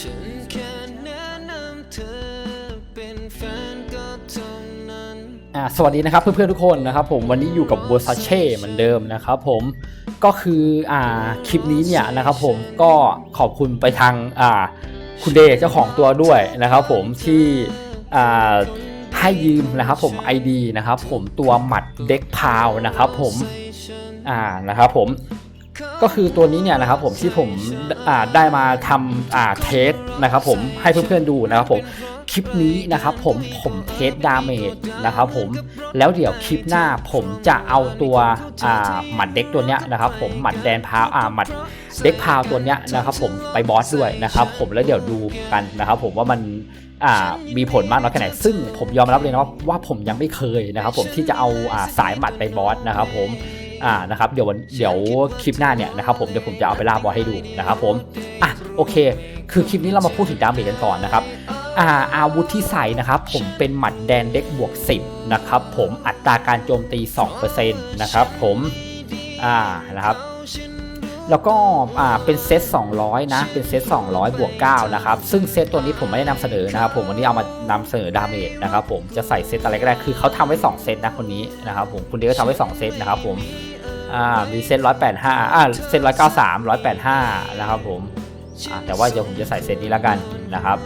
ฉันแค่แนะนำเธอเป็นแฟนก็เท่านั้นอ่าสวัสดีนะครับเพื่อนๆทุกคนนะครับผมวันนี้อยู่กับ Versace เหมือนเดิมนะครับผมก็คืออ่าคลิปนี้เนี่ยนะครับผมก็ขอบคุณไปทางอ่าคุณเดเจ้าของตัวด้วยนะครับผมที่อ่าให้ยืมนะครับผม ID นะครับผมตัวหมัดเด็กพาวนะครับผมอ่านะครับผม ก็คือตัวนี้เนี่ยนะครับผมที่ผมได้มาทำเทสนะครับผมให้เพื่อนๆดูนะครับผมคลิปนี้นะครับผมผมเทสดาเมจนะครับผมแล้วเดี๋ยวคลิปหน้าผมจะเอาตัวหมัดเด็กตัวเนี้ยนะครับผมหมัดแดนพาวอ่าหมัดเด็กพาวตัวเนี้ยนะครับผมไปบอสด้วยนะครับผมแล้วเดี๋ยวดูกันนะครับผมว่ามันมีผลมากน้อยแค่ไหนซึ่งผมยอมรับเลยนะว่าผมยังไม่เคยนะครับผมที่จะเอาอาสายหมัดไปบอสนะครับผม อ่านะครับเดี๋ยววันเดี๋ยวคลิปหน้าเนี่ยนะครับผมเดี๋ยวผมจะเอาไปล่าบอลให้ดูนะครับผมอะโอเค คือคลิปนี้เรามาพูดถึงดาเมจกันก่อนนะครับอ่าอาวุธที่ใส่นะครับผมเป็นหมัดแดนเด็กบวก 10นะครับผมอัตราการโจมตี 2%นะครับผมอ่านะครับ แล้วก็อ่าเป็นเซต200 นะ เป็นเซต200 บวก 9 นะครับ ซึ่งเซตตัวนี้ผมไม่ได้นำเสนอนะครับผมวันนี้เอามานำเสนอดาเมจนะครับผมจะใส่เซตอะไรก็ได้คือเขาทำไว้ 2 เซตนะคนนี้นะครับผมคุณเดียก็ทำไว้ 2 เซตนะครับผมอ่ามีเซตร้อยแปดห้าอ่าเซตร้อยเก้าสามร้อยแปดห้านะครับผมอ่าแต่ว่าเดี๋ยวผมจะใส่เซตนี้แล้วกันนะครับ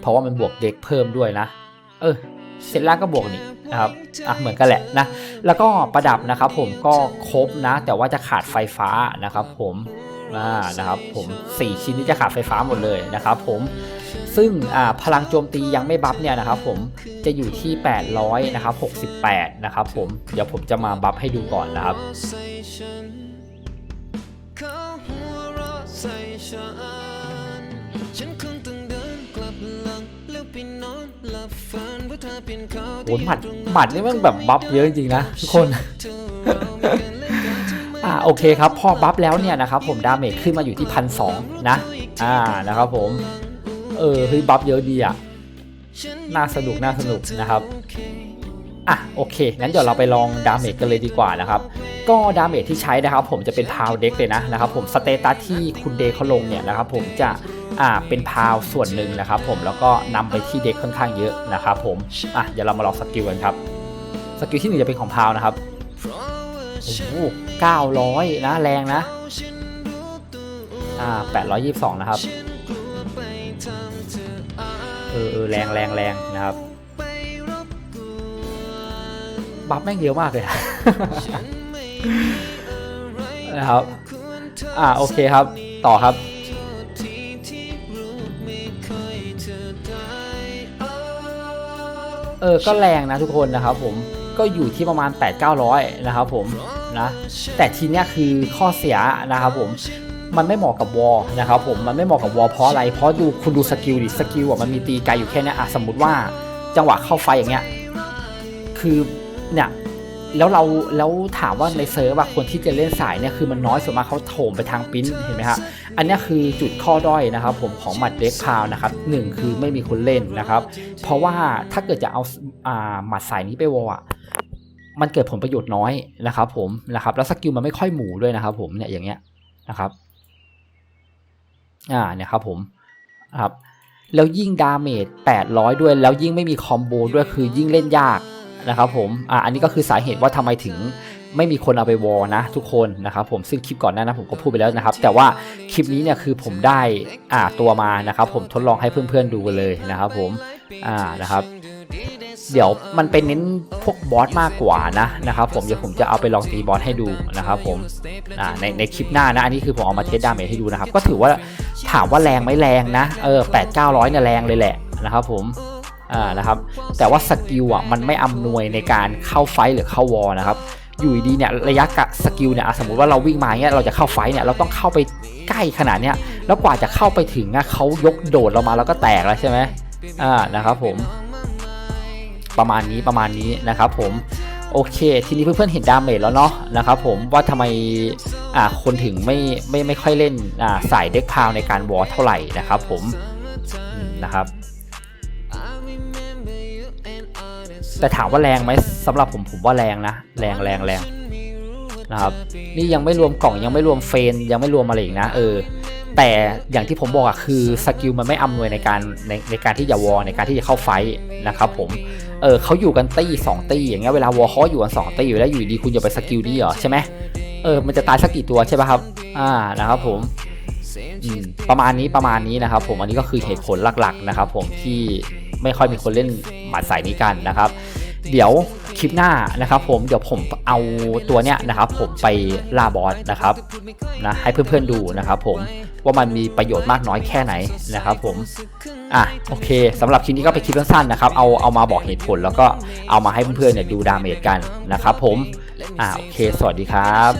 เพราะว่ามันบวกเด็กเพิ่มด้วยนะ เออเซตล่างก็บวกนี่ นะครับอะเหมือนกันแหละนะแล้วก็ประดับนะครับผมก็ครบนะ แต่ว่าจะขาดไฟฟ้านะครับผมอ่านะครับผมสี่ชิ้นนี้จะขาดไฟฟ้าหมดเลยนะครับผมซึ่งอ่าพลังโจมตียังไม่บัฟเนี่ยนะครับผมจะอยู่ที่ 800นะครับ68 นะครับผมเดี๋ยวผมจะมาบัฟให้ดูก่อนนะครับ โหหมัดหมัดนี่มันแบบบัฟเยอะจริงๆนะทุกคน อ่าโอเคครับ พอบัฟแล้วเนี่ยนะครับผมดาเมจขึ้นมาอยู่ที่พันสองนะ อ่านะครับผม เออเฮ้ยบัฟเยอะดีอะ น่าสนุกน่าสนุกนะครับอะโอเคงั้นเดี๋ยวเราไปลองดาเมจกันเลยดีกว่านะครับ ก็ดาเมจที่ใช้นะครับ ผมจะเป็นพาวเด็กเลยนะนะครับ ผมสเตตัสที่คุณเดย์เขาลงเนี่ยนะครับ ผมจะ อ่าเป็นพาวส่วนหนึ่งนะครับผมแล้วก็นำไปที่เด็กค่อนข้างเยอะนะครับผมอะเดี๋ยวเรามาลองสกิลกันครับสกิลที่หนึ่งจะเป็นของพาวนะครับโอ้โหเก้าร้อยนะแรงนะอ่าแปดร้อยยี่สิบสองนะครับเออเออแรงแรงแรงนะครับบัฟแม่งเยอะมากเลยนะครับ อ่าโอเคครับ ต่อครับ เออก็แรงนะทุกคนนะครับผมก็อยู่ที่ประมาณ 8 9 0 0 นะครับผมนะแต่ทีเนี้ยคือข้อเสียนะครับผมมันไม่เหมาะกับวอลนะครับผมมันไม่เหมาะกับวอลเพราะอะไร เพราะดูคุณดูสกิลดิสกิลอะมันมีตีไกลอยู่แค่เนี้ยอะสมมติว่าจังหวะเข้าไฟอย่างเงี้ยคือเนี่ย แล้วเราแล้วถามว่าในเซิร์ฟอะคนที่จะเล่นสายเนี่ยคือมันน้อยส่วนมากเขาโถมไปทางปิ้นเห็นไหมฮะอันเนี้ยคือจุดข้อด้อยนะครับ ผมของหมัดเด็กพาวนะครับหนึ่งคือไม่มีคนเล่นนะครับ เพราะว่าถ้าเกิดจะเอาอ่าหมัดสายนี้ไปวอลอะมันเกิดผลประโยชน์น้อยนะครับผมนะครับ แล้วสกิลมันไม่ค่อยหมูด้วยนะครับ ผมเนี่ยอย่างเงี้ยนะครับอ่าเนี่ยครับผมนะครับแล้วยิ่งดาเมจ800 ด้วย แล้วยิ่งไม่มีคอมโบด้วยคือยิ่งเล่นยาก นะครับผมอ่าอันนี้ก็คือสาเหตุว่าทำไมถึงไม่มีคนเอาไปวอลนะทุกคนนะครับผมซึ่งคลิปก่อนหน้านั้นผมก็พูดไปแล้วนะครับ แต่ว่าคลิปนี้เนี่ยคือผมได้อ่าตัวมานะครับผมทดลองให้เพื่อนๆดูเลยนะครับผมอ่านะครับเดี๋ยวมันเป็นเน้นพวกบอสมากกว่านะนะครับผมเดี๋ยวผมจะเอาไปลองตีบอสให้ดูนะครับผมอ่าในในคลิปหน้านะอันนี้คือผมเอามาเทสดาเมจให้ดูนะครับก็ถือว่าถามว่าแรงไหมแรงนะเออแปดเก้าร้อยเนี่ยแรงเลยแหละนะครับผม อ่านะครับแต่ว่าสกิลอะมันไม่อำนวยในการเข้าไฟหรือเข้าวอลนะครับอยู่ดีเนี่ยระยะกะสกิลเนี่ยสมมติว่าเราวิ่งมาเนี่ยเราจะเข้าไฟเนี่ยเราต้องเข้าไปใกล้ขนาดเนี้ยแล้วกว่าจะเข้าไปถึงอะเขายกโดดเรามาแล้วก็แตกแล้วใช่ไหมอ่านะครับผมประมาณนี้ประมาณนี้นะครับผมโอเค ทีนี้เพื่อนๆเห็นดาเมจแล้วเนาะนะครับผมว่าทำไมอ่าคนถึงไม่ไม่ไม่ค่อยเล่นอ่าสายเด็กพาวในการวอลเท่าไหร่นะครับผมนะครับ แต่ถามว่าแรงไหมสำหรับผมผมว่าแรงนะ แรงแรงแรงนะครับนี่ยังไม่รวมกล่องยังไม่รวมเฟน ยังไม่รวมอะไรอีกนะเออแต่อย่างที่ผมบอกอะคือสกิลมันไม่อำนวยในการในในการที่จะวอลในการที่จะเข้าไฟท์นะครับผมเออเขาอยู่กันตี้สองตี้อย่างเงี้ยเวลาวอลเขาอยู่กันสองตี้อยู่แล้วอยู่ดีคุณจะไปสกิลนี่เหรอใช่ไหมเออมันจะตายสักกี่ตัวใช่ป่ะครับอ่านะครับผมประมาณนี้ประมาณนี้นะครับผมอันนี้ก็คือเหตุผลหลักๆนะครับผมที่ ไม่ค่อยมีคนเล่นหมัดสายนี้กันนะครับ เดี๋ยวคลิปหน้านะครับ ผมเดี๋ยวผมเอาตัวเนี้ยนะครับ ผมไปล่าบอสนะครับนะให้เพื่อนๆดูนะครับ ผมว่ามันมีประโยชน์มากน้อยแค่ไหนนะครับ ผมอะโอเคสำหรับคลิปนี้ก็เป็นคลิปสั้นๆนะครับเอาเอามาบอกเหตุผลแล้วก็เอามาให้เพื่อนๆเนี่ยดูดาเมจกันนะครับ ผมอะโอเค สวัสดีครับ